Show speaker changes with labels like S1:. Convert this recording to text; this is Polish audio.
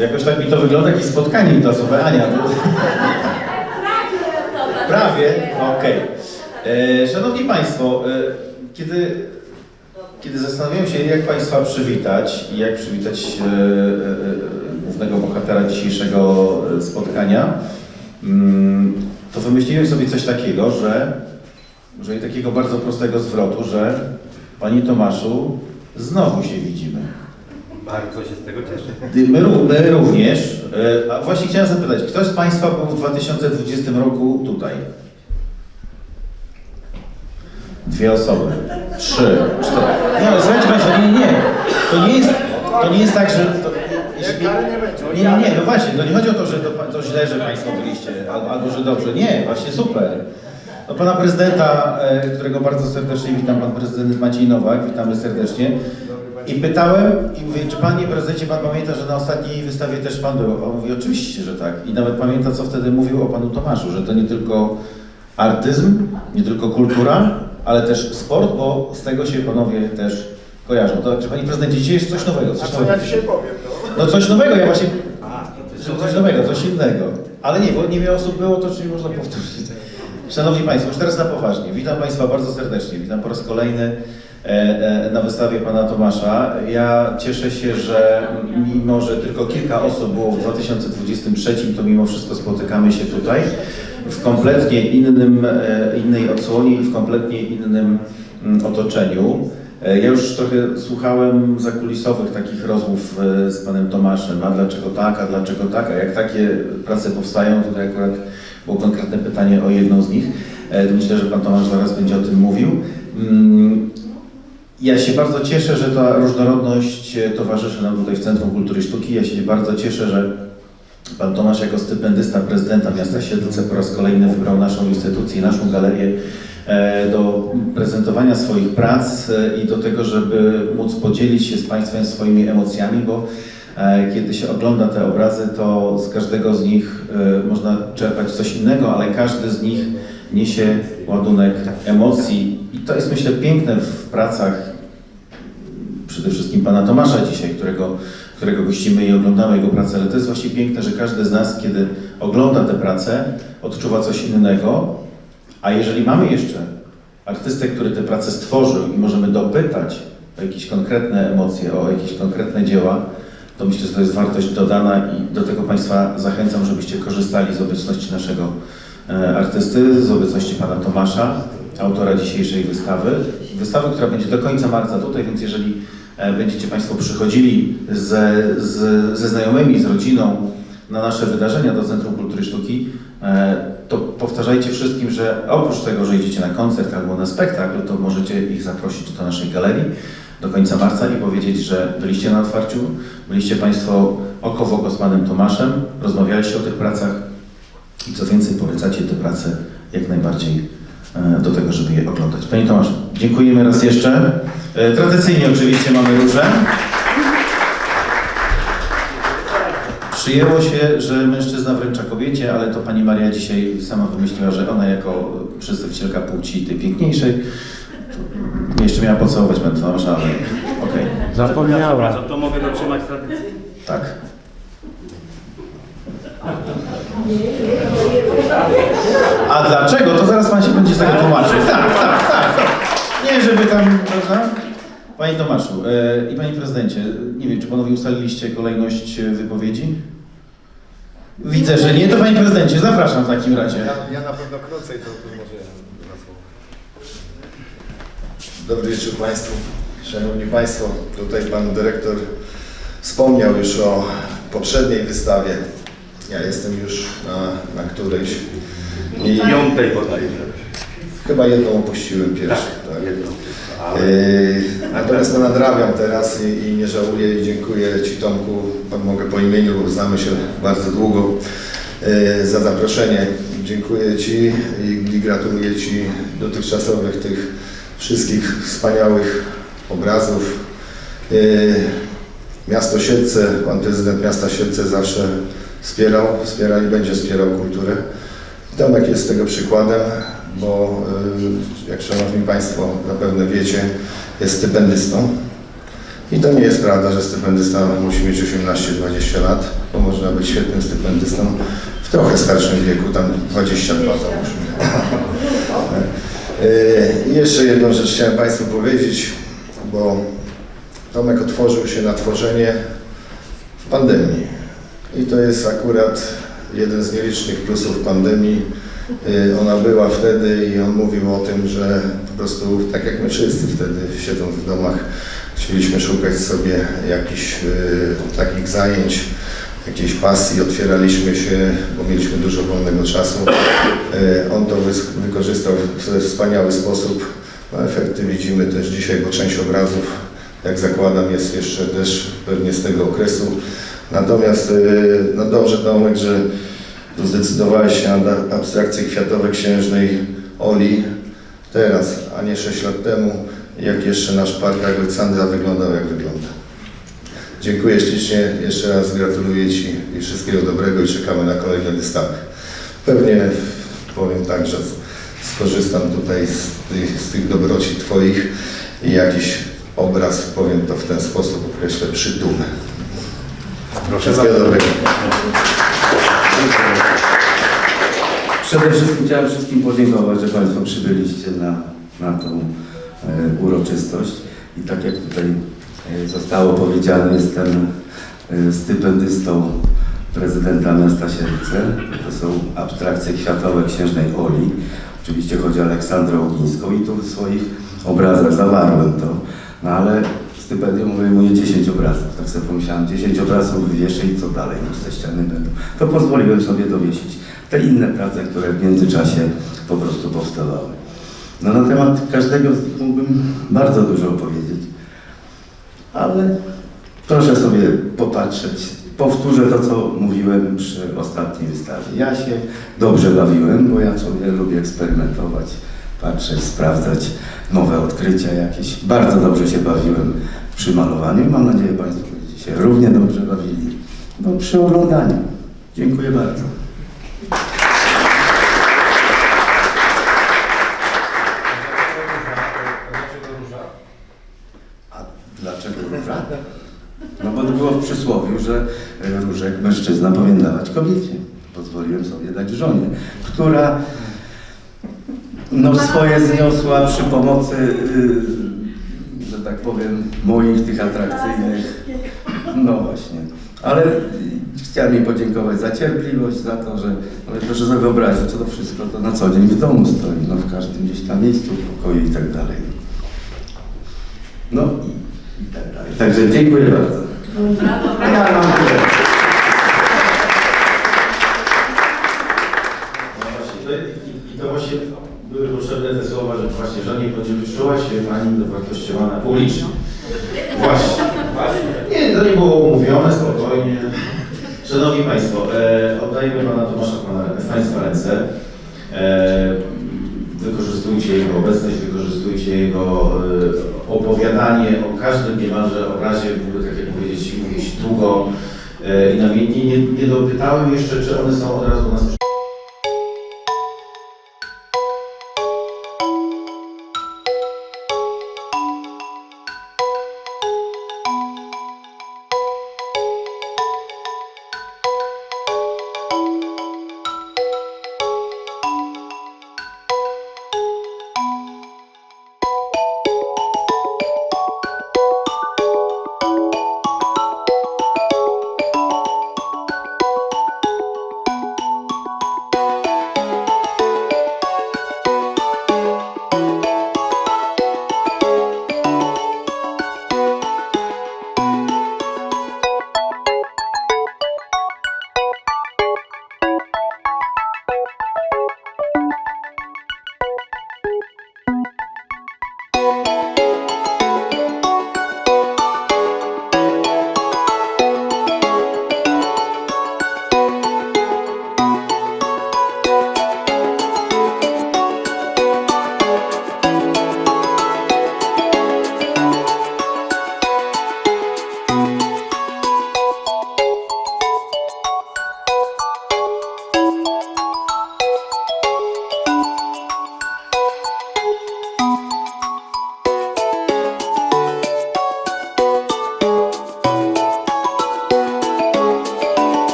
S1: Jakoś tak mi to wygląda, jakieś spotkanie klasowe. Ania, to... Prawie? Okej. E, Szanowni Państwo, e, kiedy, kiedy zastanawiałem się, jak Państwa przywitać i jak przywitać e, głównego bohatera dzisiejszego spotkania, mm, to wymyśliłem sobie coś takiego, że, że i takiego bardzo prostego zwrotu, że Panie Tomaszu, znowu się widzimy.
S2: Bardzo się z tego cieszę.
S1: My, my również. E, A właśnie chciałem zapytać, kto z Państwa był w 2020 roku tutaj? Dwie osoby. Trzy, cztery. Nie, ale słuchajcie Państwo, nie, nie, nie. To nie jest, to nie jest tak, że... To, jeśli, nie, nie, nie, no właśnie, to nie chodzi o to, że to, to źle, że Państwo byliście, albo, albo że dobrze. Nie, właśnie super. No pana prezydenta, e, którego bardzo serdecznie witam, pan prezydent Maciej Nowak, witamy serdecznie. I pytałem, i mówię, czy panie prezydencie, pan pamięta, że na ostatniej wystawie też pan był? On mówi, oczywiście, że tak. I nawet pamięta, co wtedy mówił o panu Tomaszu, że to nie tylko artyzm, nie tylko kultura, ale też sport, bo z tego się panowie też kojarzą. To, czy panie prezydencie, dzisiaj jest coś nowego?
S3: A
S1: Coś
S3: co
S1: nowego.
S3: ja dzisiaj powiem, no?
S1: No coś nowego, ja właśnie,
S2: A, to coś
S1: nowego, coś innego. Ale nie, bo niewiele osób było, to czyli można powtórzyć. Szanowni Państwo, już teraz na poważnie. Witam Państwa bardzo serdecznie. Witam po raz kolejny na wystawie Pana Tomasza. Ja cieszę się, że mimo, że tylko kilka osób było w 2023, to mimo wszystko spotykamy się tutaj w kompletnie innym, e, innej odsłonie i w kompletnie innym mm, otoczeniu. E, Ja już trochę słuchałem zakulisowych takich rozmów e, z panem Tomaszem, a dlaczego tak, a dlaczego tak, a jak takie prace powstają, tutaj akurat było konkretne pytanie o jedną z nich. E, Myślę, że pan Tomasz zaraz będzie o tym mówił. Ja się bardzo cieszę, że ta różnorodność e, towarzyszy nam tutaj w Centrum Kultury i Sztuki. Ja się bardzo cieszę, że Pan Tomasz jako stypendysta prezydenta miasta Siedlce po raz kolejny wybrał naszą instytucję, naszą galerię e, do prezentowania swoich prac e, i do tego, żeby móc podzielić się z Państwem swoimi emocjami, bo kiedy się ogląda te obrazy, to z każdego z nich można czerpać coś innego, ale każdy z nich niesie ładunek emocji i to jest myślę piękne w pracach przede wszystkim pana Tomasza dzisiaj, którego, którego gościmy i oglądamy jego pracę, ale to jest właśnie piękne, że każdy z nas, kiedy ogląda tę pracę, odczuwa coś innego, a jeżeli mamy jeszcze artystę, który tę pracę stworzył i możemy dopytać o jakieś konkretne emocje, o jakieś konkretne dzieła, to myślę, że to jest wartość dodana i do tego Państwa zachęcam, żebyście korzystali z obecności naszego e, artysty, z obecności Pana Tomasza, autora dzisiejszej wystawy. Wystawy, która będzie do końca marca tutaj, więc jeżeli będziecie Państwo przychodzili ze, ze znajomymi, z rodziną na nasze wydarzenia do Centrum Kultury Sztuki, e, to powtarzajcie wszystkim, że oprócz tego, że idziecie na koncert albo na spektakl, to możecie ich zaprosić do naszej galerii do końca marca i powiedzieć, że byliście na otwarciu, byliście Państwo oko w oko z Panem Tomaszem, rozmawialiście o tych pracach i co więcej, polecacie te prace jak najbardziej e, do tego, żeby je oglądać. Panie Tomaszu, dziękujemy raz jeszcze. E, Tradycyjnie oczywiście mamy róże. Przyjęło się, że mężczyzna wręcza kobiecie, ale to pani Maria dzisiaj sama wymyśliła, że ona jako przedstawicielka płci tej piękniejszej jeszcze miała pocałować Tomasza, ale okej,
S2: Zapomniała. Co to mogę dotrzymać tradycji?
S1: tak. A dlaczego? To zaraz pan się będzie z tego tłumaczył. Tak, tak, tak. tak. Żeby tam, prawda? Panie Tomaszu e, i Panie Prezydencie, nie wiem, czy Panowie ustaliliście kolejność e, wypowiedzi? Widzę, że nie. To Panie Prezydencie, zapraszam w takim razie.
S3: Ja, ja na pewno krócej, to, to może ja dwa słowa. Dobry wieczór Państwu. Szanowni Państwo, tutaj Pan Dyrektor wspomniał już o poprzedniej wystawie. Ja jestem już na, na którejś i
S2: Piątej bodajże.
S3: Chyba jedną opuściłem pierwszy. Tak.
S2: Jedno.
S3: Yy, Natomiast no, nadrabiam teraz i, i nie żałuję i dziękuję Ci Tomku, Pan mogę po imieniu, znamy się bardzo długo, yy, za zaproszenie. Dziękuję Ci i, i gratuluję Ci dotychczasowych tych wszystkich wspaniałych obrazów. Yy, Miasto Siedlce, Pan Prezydent Miasta Siedlce zawsze wspierał, wspiera i będzie wspierał kulturę. Tomek jest tego przykładem, bo y, jak Szanowni Państwo zapewne wiecie, jest stypendystą I to nie jest prawda, że stypendysta musi mieć 18-20 lat, bo można być świetnym stypendystą w trochę starszym wieku, tam 22 załóżmy. I jeszcze jedną rzecz chciałem Państwu powiedzieć, bo Tomek otworzył się na tworzenie w pandemii. I to jest akurat jeden z nielicznych plusów pandemii. Yy, Ona była wtedy i on mówił o tym, że po prostu tak jak my wszyscy wtedy siedząc w domach, chcieliśmy szukać sobie jakichś yy, takich zajęć, jakiejś pasji, otwieraliśmy się, bo mieliśmy dużo wolnego czasu. Yy, On to wykorzystał w wspaniały sposób. No, efekty widzimy też dzisiaj, bo część obrazów, jak zakładam, jest jeszcze też pewnie z tego okresu. Natomiast yy, no dobrze Tomek, że tu zdecydowałeś się na abstrakcję kwiatowe księżnej Oli teraz, a nie 6 lat temu, jak jeszcze nasz park Aleksandra wyglądał jak wygląda. Dziękuję ślicznie, jeszcze raz gratuluję Ci i wszystkiego dobrego i czekamy na kolejne wystawy. Pewnie powiem tak, że skorzystam tutaj z tych, z tych dobroci Twoich i jakiś obraz, powiem to w ten sposób, określę, przytulę.
S2: Proszę
S3: Wszystkiego dobrego.
S4: Przede wszystkim chciałem wszystkim podziękować, że Państwo przybyliście na, na tą e, uroczystość. I tak jak tutaj e, zostało powiedziane, jestem e, stypendystą prezydenta miasta Siedlce. To są abstrakcje kwiatowe księżnej Oli. Oczywiście chodzi o Aleksandrę Ogińską i tu w swoich obrazach zawarłem to. No ale stypendium obejmuje 10 obrazów. Tak sobie pomyślałem, 10 obrazów wywieszę i co dalej, no te ściany będą. To pozwoliłem sobie dowiesić te inne prace, które w międzyczasie po prostu powstawały. No na temat każdego z nich mógłbym bardzo dużo opowiedzieć, ale proszę sobie popatrzeć. Powtórzę to, co mówiłem przy ostatniej wystawie. Ja się dobrze bawiłem, bo ja sobie lubię eksperymentować, patrzeć, sprawdzać nowe odkrycia jakieś. Bardzo dobrze się bawiłem przy malowaniu i mam nadzieję, Państwo będziecie się równie dobrze bawili no, przy oglądaniu. Dziękuję bardzo. A dlaczego róża? No bo było w przysłowiu, że różek mężczyzna powinien dawać kobiecie. Pozwoliłem sobie dać żonie, która no swoje zniosła przy pomocy, y, że tak powiem, moich tych atrakcyjnych. No właśnie. Ale chciałem jej podziękować za cierpliwość, za to, że i proszę sobie wyobrazić, co to wszystko to na co dzień w domu stoi, no w każdym gdzieś tam miejscu, w pokoju i tak dalej. No i, i tak dalej. Także dziękuję bardzo. Ja mam tyle.
S1: No właśnie, to, i, i to właśnie były potrzebne te słowa, że właśnie żonie będzie czuła się dowartościowana publicznie. Właśnie, właśnie. Nie, to nie było umówione, spokojnie. Szanowni Państwo, e, oddajemy Pana Tomasza Pana, w Państwa ręce. E, wykorzystujcie jego obecność, wykorzystujcie jego e, opowiadanie o każdym niemalże obrazie, były, tak jak powiedzieć, mówić długo e, i namiętnie. Nie, nie dopytałem jeszcze, czy one są od razu u nas